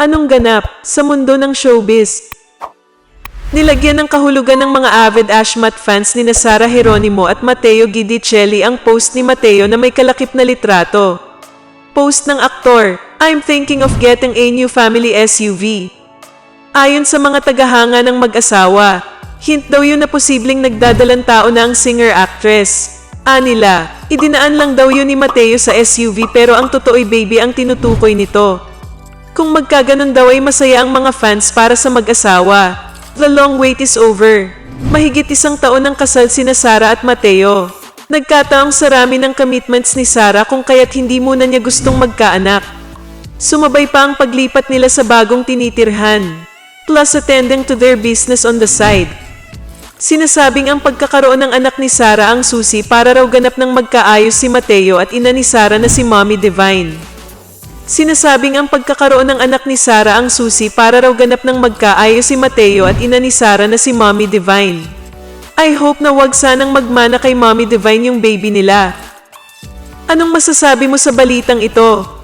Anong ganap sa mundo ng showbiz? Nilagyan ng kahulugan ng mga avid Ashmat fans ni Sara Geronimo at Matteo Guidicelli ang post ni Matteo na may kalakip na litrato. Post ng aktor, I'm thinking of getting a new family SUV. Ayon sa mga tagahanga ng mag-asawa, hint daw yun na posibleng nagdadalang tao na ang singer-actress. Anila, idinaan lang daw yun ni Mateo sa SUV pero ang totoo'y baby ang tinutukoy nito. Kung magkaganon daw ay masaya ang mga fans para sa mag-asawa. The long wait is over. Mahigit isang taon ng kasal sina Sara at Mateo. Nagkataong sarami ng commitments ni Sara kung kaya't hindi muna niya gustong magkaanak. Sumabay pa ang paglipat nila sa bagong tinitirhan, plus attending to their business on the side. Sinasabing ang pagkakaroon ng anak ni Sara ang susi para raw ganap ng magkaayos si Mateo at ina ni Sara na si Mommy Divine. Sinasabing ang pagkakaroon ng anak ni Sara ang susi para raw ganap ng magkaayos si Mateo at ina ni Sara na si Mommy Divine. I hope na wag sanang magmana kay Mommy Divine yung baby nila. Anong masasabi mo sa balitang ito?